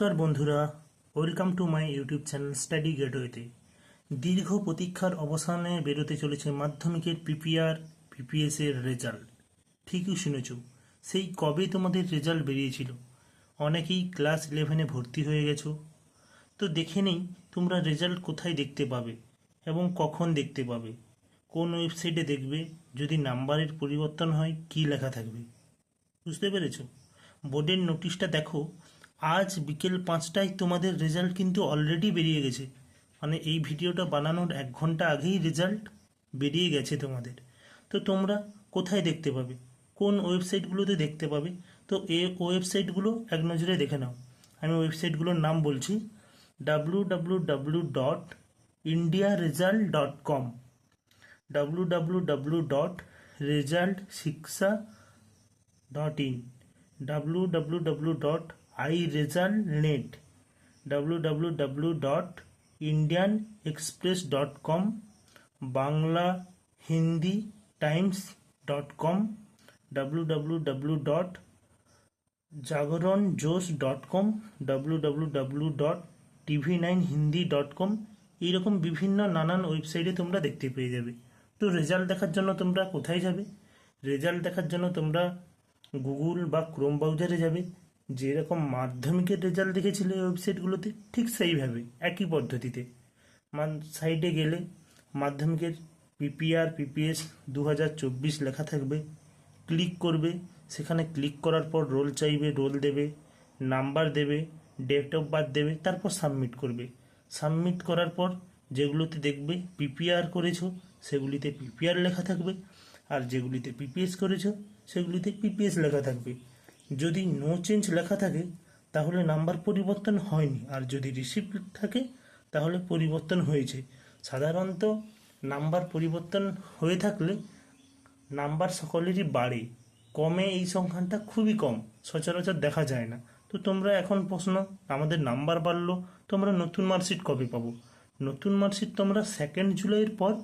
নমস্কার বন্ধুরা welcome to my YouTube channel study গেটওয়েতে দীর্ঘ প্রতীক্ষার অবসানে বেরোতে চলেছে মাধ্যমিকের পিপিআর পিপিএস এর রেজাল্ট ঠিকই শুনেছ, সেই কবে তোমাদের রেজাল্ট বেরিয়েছিল? অনেকেই ক্লাস ইলেভেনে ভর্তি হয়ে গেছো। তো দেখে নেই তোমরা রেজাল্ট কোথায় দেখতে পাবে এবং কখন দেখতে পাবে। কোন ওয়েবসাইটে দেখবে, যদি নাম্বারের পরিবর্তন হয়, কী লেখা থাকবে? বুঝতে পেরেছ? বোর্ডের নোটিশটা দেখো আজ বিকেল পাঁচটায় তোমাদের রেজাল্ট কিন্তু অলরেডি বেরিয়ে গেছে। মানে এই ভিডিওটা বানানোর এক ঘণ্টা আগেই রেজাল্ট বেরিয়ে গেছে তোমাদের। তো তোমরা কোথায় দেখতে পাবে? কোন ওয়েবসাইটগুলোতে দেখতে পাবে? তো এই ওয়েবসাইটগুলো এক নজরে দেখে নাও। আমি ওয়েবসাইটগুলোর নাম বলছি W W W dot India result dot com W W W dot result Shiksha dot in W W W dot dot com Bangla Hindi times dot com W W W dot Jagran josh dot com W W W dot TV nine Hindi dot com এইরকম বিভিন্ন নানান ওয়েবসাইটে তোমরা দেখতে পেয়ে যাবে। তো result দেখার জন্য তোমরা কোথায় যাবে? রেজাল্ট দেখার জন্য তোমরা গুগল বা ক্রোম ব্রাউজারে যাবে। যেরকম মাধ্যমিকের রেজাল্ট দেখেছিলে ওয়েবসাইটগুলোতে ঠিক সেইভাবে একই পদ্ধতিতে। মান সাইডে গেলে মাধ্যমিকের পিপিআর পিপিএস দু হাজার চব্বিশ লেখা থাকবে। ক্লিক করবে, সেখানে ক্লিক করার পর রোল চাইবে রোল দেবে নাম্বার দেবে ডেট অফ বার্থ দেবে, তারপর সাবমিট করবে। সাবমিট করার পর যেগুলোতে দেখবে পিপিআর করেছ, সেগুলিতে পিপিআর লেখা থাকবে। আর যেগুলিতে পিপিএস করেছ, সেগুলিতে পিপিএস লেখা থাকবে। যদি নো চেঞ্জ লেখা থাকে, তাহলে নাম্বার পরিবর্তন হয়নি। আর যদি রিসিপ্ট থাকে, তাহলে পরিবর্তন হয়েছে। সাধারণত নাম্বার পরিবর্তন হয়ে থাকলে নাম্বার সকলেরই বাড়ে। কমে এই সংখ্যানটা খুবই কম, সচরাচর দেখা যায় না। তো তোমরা এখন প্রশ্ন, আমাদের নাম্বার বাড়লো, তোমরা নতুন মার্কশিট কবে পাবো? নতুন মার্কশিট তোমরা সেকেন্ড জুলাইয়ের পর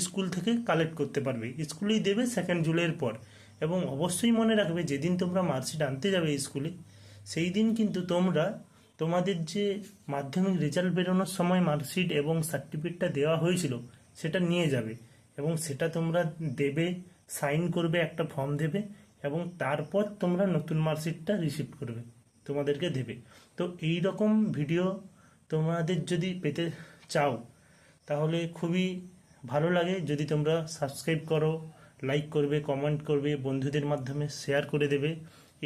স্কুল থেকে কালেক্ট করতে পারবে। স্কুলেই দেবে সেকেন্ড জুলাইয়ের পর। এবং অবশ্যই মনে রাখবে, যেদিন তোমরা মার্কশিট আনতে যাবে স্কুলে, সেই দিন কিন্তু তোমরা তোমাদের যে মাধ্যমিক রেজাল্ট বেরোনোর সময় মার্কশিট এবং সার্টিফিকেটটা দেওয়া হয়েছিল, সেটা নিয়ে যাবে এবং সেটা তোমরা দেবে, সাইন করবে, একটা ফর্ম দেবে এবং তারপর তোমরা নতুন মার্কশিটটা রিসিভ করবে, তোমাদেরকে দেবে। তো এই রকম ভিডিও তোমাদের যদি পেতে চাও, তাহলে খুবই ভালো লাগে। যদি তোমরা সাবস্ক্রাইব করো লাইক করবে কমেন্ট করবে, বন্ধুদের মাধ্যমে শেয়ার করে দেবে।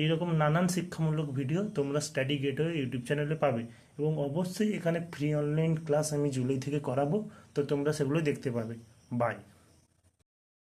এইরকম নানান শিক্ষামূলক ভিডিও তোমরা স্টাডি গেটওয়ে ইউটিউব চ্যানেলে পাবে। এবং অবশ্যই এখানে ফ্রি অনলাইন ক্লাস আমি জুলাই থেকে করাবো, তো তোমরা সেগুলো দেখতে পাবে। বাই